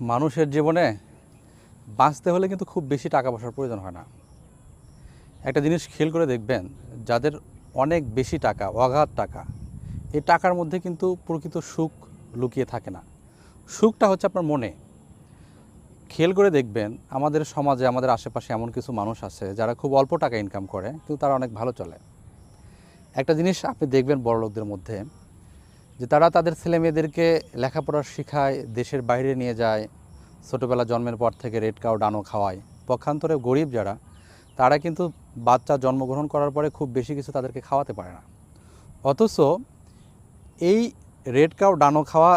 মানুষের জীবনে বাঁচতে হলে কিন্তু খুব বেশি টাকা পয়সার প্রয়োজন হয় না। একটা জিনিস খেল করে দেখবেন, যাদের অনেক বেশি টাকা, অগাধ টাকা, এই টাকার মধ্যে কিন্তু প্রকৃত সুখ লুকিয়ে থাকে না। সুখটা হচ্ছে আপনার মনে। খেল করে দেখবেন, আমাদের সমাজে, আমাদের আশেপাশে এমন কিছু মানুষ আছে যারা খুব অল্প টাকা ইনকাম করে, কিন্তু তারা অনেক ভালো চলে। একটা জিনিস আপনি দেখবেন বড় লোকদের মধ্যে যে তারা তাদের ছেলে মেয়েদেরকে লেখাপড়া শেখায়, দেশের বাইরে নিয়ে যায়, ছোটোবেলা জন্মের পর থেকে রেড কাউ ডানো খাওয়ায়। পক্ষান্তরে গরিব যারা, তারা কিন্তু বাচ্চা জন্মগ্রহণ করার পরে খুব বেশি কিছু তাদেরকে খাওয়াতে পারে না। অথচ এই রেড কাউ ডানো খাওয়া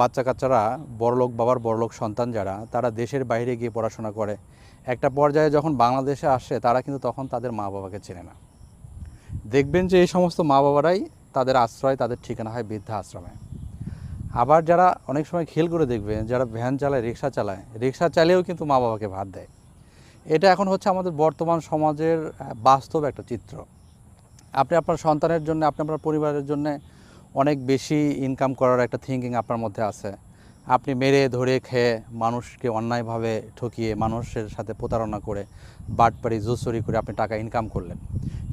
বাচ্চা কাচ্চারা, বড়লোক বাবার বড়লোক সন্তান যারা, তারা দেশের বাইরে গিয়ে পড়াশোনা করে। একটা পর্যায়ে যখন বাংলাদেশে আসে, তারা কিন্তু তখন তাদের মা বাবাকে চেনে না। দেখবেন যে এই সমস্ত মা বাবারাই তাদের আশ্রয়, তাদের ঠিকানা হয় বৃদ্ধা আশ্রমে আবার যারা অনেক সময় খেল করে দেখবেন যারা ভ্যান চালায়, রিক্সা চালায়, রিক্সা চালিয়েও কিন্তু মা বাবাকে ভাত দেয়। এটা এখন হচ্ছে আমাদের বর্তমান সমাজের বাস্তব একটা চিত্র। আপনি আপনার সন্তানের জন্য, আপনি আপনার পরিবারের জন্য অনেক বেশি ইনকাম করার একটা থিঙ্কিং আপনার মধ্যে আছে। আপনি মেরে ধরে খেয়ে মানুষকে অন্যায়ভাবে ঠকিয়ে মানুষের সাথে প্রতারণা করে, বাটপাড়ি, জুসরি করে আপনি টাকা ইনকাম করলেন।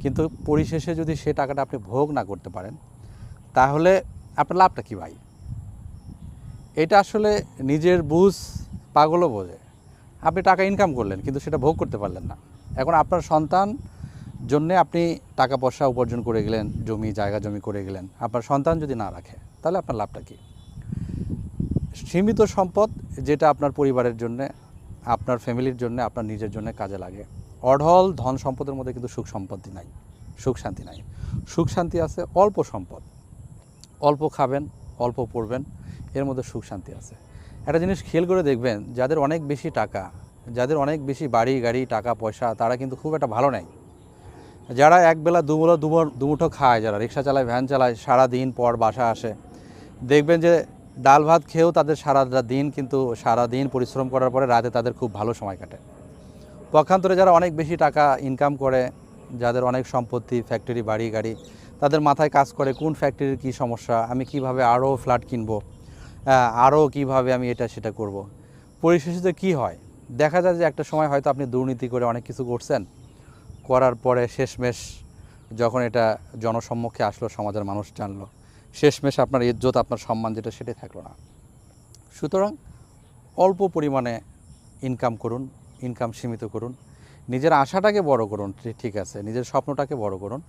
কিন্তু পরিশেষে যদি সে টাকাটা আপনি ভোগ না করতে পারেন, তাহলে আপনার লাভটা কী ভাই? এটা আসলে নিজের বুঝ পাগলও বোঝে। আপনি টাকা ইনকাম করলেন, কিন্তু সেটা ভোগ করতে পারলেন না। এখন আপনার সন্তান জন্যে আপনি টাকা পয়সা উপার্জন করে গেলেন, জমি, জায়গা জমি করে গেলেন, আপনার সন্তান যদি না রাখে, তাহলে আপনার লাভটা কী? সীমিত সম্পদ যেটা আপনার পরিবারের জন্য, আপনার ফ্যামিলির জন্য, আপনার নিজের জন্য কাজে লাগে। অঢল ধন সম্পদের মধ্যে কিন্তু সুখ সম্পত্তি নাই, সুখ শান্তি নাই। সুখ শান্তি আছে, অল্প সম্পদ। অল্প খাবেন, অল্প পড়বেন, এর মধ্যে সুখ শান্তি আছে। একটা জিনিস খেয়াল করে দেখবেন, যাদের অনেক বেশি টাকা, যাদের অনেক বেশি বাড়ি, গাড়ি, টাকা, পয়সা, তারা কিন্তু খুব একটা ভালো নেই। যারা একবেলা দুবেলা দুমো- দুমুঠো খায়, যারা রিক্সা চালায়, ভ্যান চালায় সারা দিন পর বাসা আসে, দেখবেন যে ডাল ভাত খেয়েও তাদের সারা দিন কিন্তু সারা দিন পরিশ্রম করার পরে রাতে তাদের খুব ভালো সময় কাটে। পক্ষান্তরে যারা অনেক বেশি টাকা ইনকাম করে, যাদের অনেক সম্পত্তি ফ্যাক্টরি বাড়ি, গাড়ি, তাদের মাথায় কাজ করে কোন ফ্যাক্টরির কী সমস্যা, আমি কীভাবে আরও ফ্ল্যাট কিনবো আরও কীভাবে আমি এটা সেটা করব। পরিশেষে কী হয় দেখা যায় যে একটা সময় হয়তো আপনি দুর্নীতি করে অনেক কিছু করছেন, করার পরে শেষমেশ যখন এটা জনসম্মুখে আসলো, সমাজের মানুষ জানলো, শেষমেশ আপনার ইজ্জত, আপনার সম্মান যেটা সেটাই থাকল না সুতরাং অল্প পরিমাণে ইনকাম করুন ইনকাম সীমিত করুন। নিজের আশাটাকে বড় করুন ঠিক আছে, নিজের স্বপ্নটাকে বড় করুন।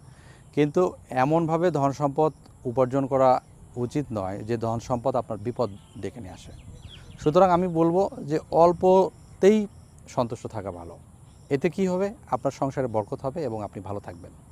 কিন্তু এমনভাবে ধন সম্পদ উপার্জন করা উচিত নয় যে ধন সম্পদ আপনার বিপদ ডেকে নিয়ে আসে। সুতরাং আমি বলব যে অল্পতেই সন্তুষ্ট থাকা ভালো। এতে কি হবে? আপনার সংসারে বরকত হবে এবং আপনি ভালো থাকবেন।